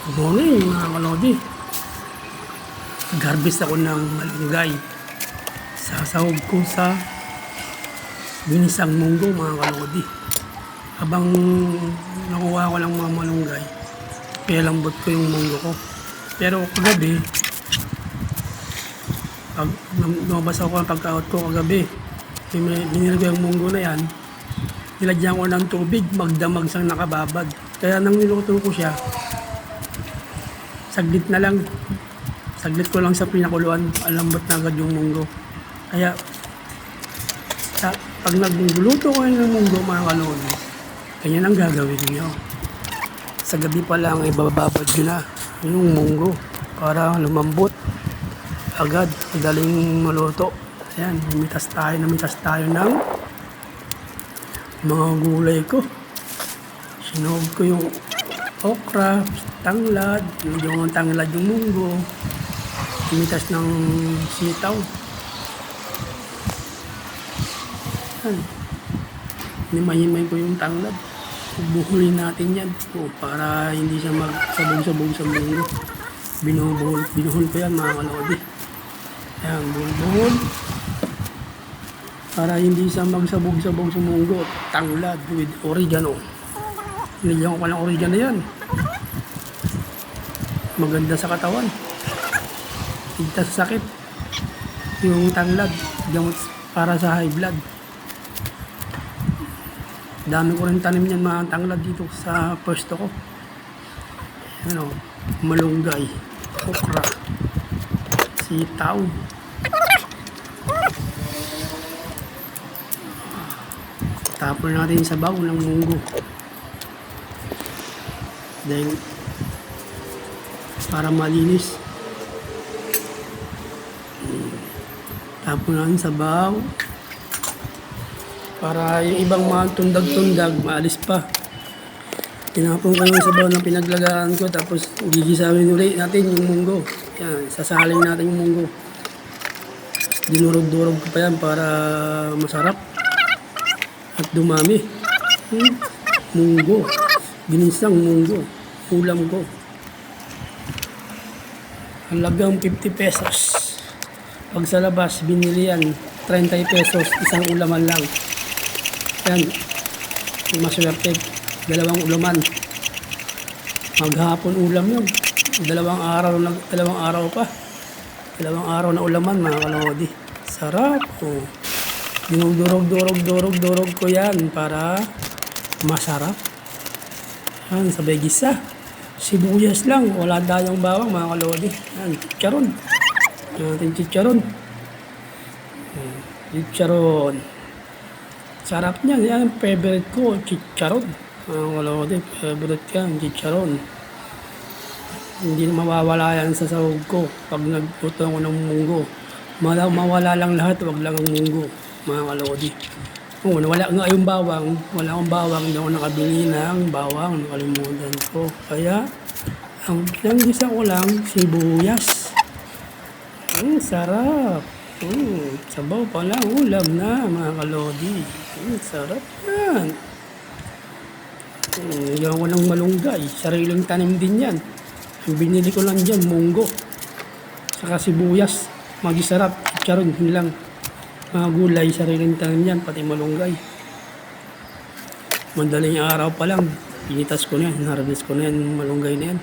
Good morning mga kalodi. Nag-harvest ako ng malunggay. Sasahog ko sa binisang munggo mga kalodi. Habang nakuha ko lang mga malunggay, pinalambot ko yung munggo ko. Pero kagabi, pag lumabas ako ng pagkaot ko kagabi, bin- binili ko yung munggo na yan, nilagyan ko ng tubig, magdamag sang nakababad. Kaya nang niluto ko siya, saglit na lang. Saglit ko lang sa pinakuluan, alambot na agad yung munggo. Kaya, sa, pag nagluluto ko ng munggo, mga kalon, ganyan ang gagawin niyo. Sa gabi pa lang, ibababad nyo na yung munggo para lumambot agad, madaling maluto. Ayan, namitas tayo, namitas tayo ng mga gulay ko. Sinuog ko yung okra, tanglad, yung tanglad yung munggo, imitas ng sitaw. Yan. Himay-himay ko yung tanglad. Buhulin natin yan o, para hindi siya magsabog-sabog sa munggo. Binubuhol, binuhol ko yan mga kalodi. Yan, buhol-buhol. Para hindi siya magsabog-sabog sa munggo. Tanglad with oregano. Nilagyan ko pa ng oregano yan. Maganda sa katawan. Tigtas sa sakit. Yung tanglad. Gamot para sa high blood. Dami ko rin tanim niyan mga tanglad dito sa pwesto ko. Ano, malunggay, okra, sitaw. Tapon natin sa bago ng munggo. Dahil para malinis. Tapon natin sa baw. Para yung ibang mga tundag-tundag, maalis pa. Tinapon ko yung sabaw na pinaglagaan ko, tapos gigisawin ulit natin yung munggo. Yan, sasaling natin yung munggo. Dinurog-durog ko pa yan para masarap at dumami. Hmm? Munggo. Ginisang munggo. Ulam ko. Halagang 50 pesos. Pag sa labas, binili yan 30 pesos, isang ulaman lang. Yan. Maswerte. Dalawang ulaman. Maghapon ulam yun. Dalawang araw na, dalawang araw pa. Dalawang araw na ulaman, mga kalodi. Sarap. Oh. Dinudurog, durog, durog, durog ko yan para masarap. Yan, sabay gisa. Sibuyas lang, wala tayong bawang mga kalodi. Yan, chicharon. Natin chicharon. Chicharon. Sarap niyan. Yan ang favorite ko, chicharon. Mga kalodi, favorite yan, chicharon. Hindi mawawala yan sa sahog ko pag nagluto ako ng munggo. Mawala lang lahat, wag lang ang munggo, mga kalodi. Oo, wala nga yung bawang, wala akong bawang, hindi ako nakabili ng bawang, nakalimutan ko. Kaya, ang pinanggisa ko lang, sibuyas. Ang sarap. Mm, sabaw pa lang, ulam na, mga kalodi. Mm, sarap yan. Mm, Yan ko ng malunggay. Sariling tanim din yan. Ang binili ko lang dyan, munggo. Saka sibuyas. Magisarap. Charon, yun lang. Mga gulay, sariling tanim yan, pati malunggay. Madaling araw pa lang. Pinitas ko na yan. Harvest ko na yan, malunggay na yan.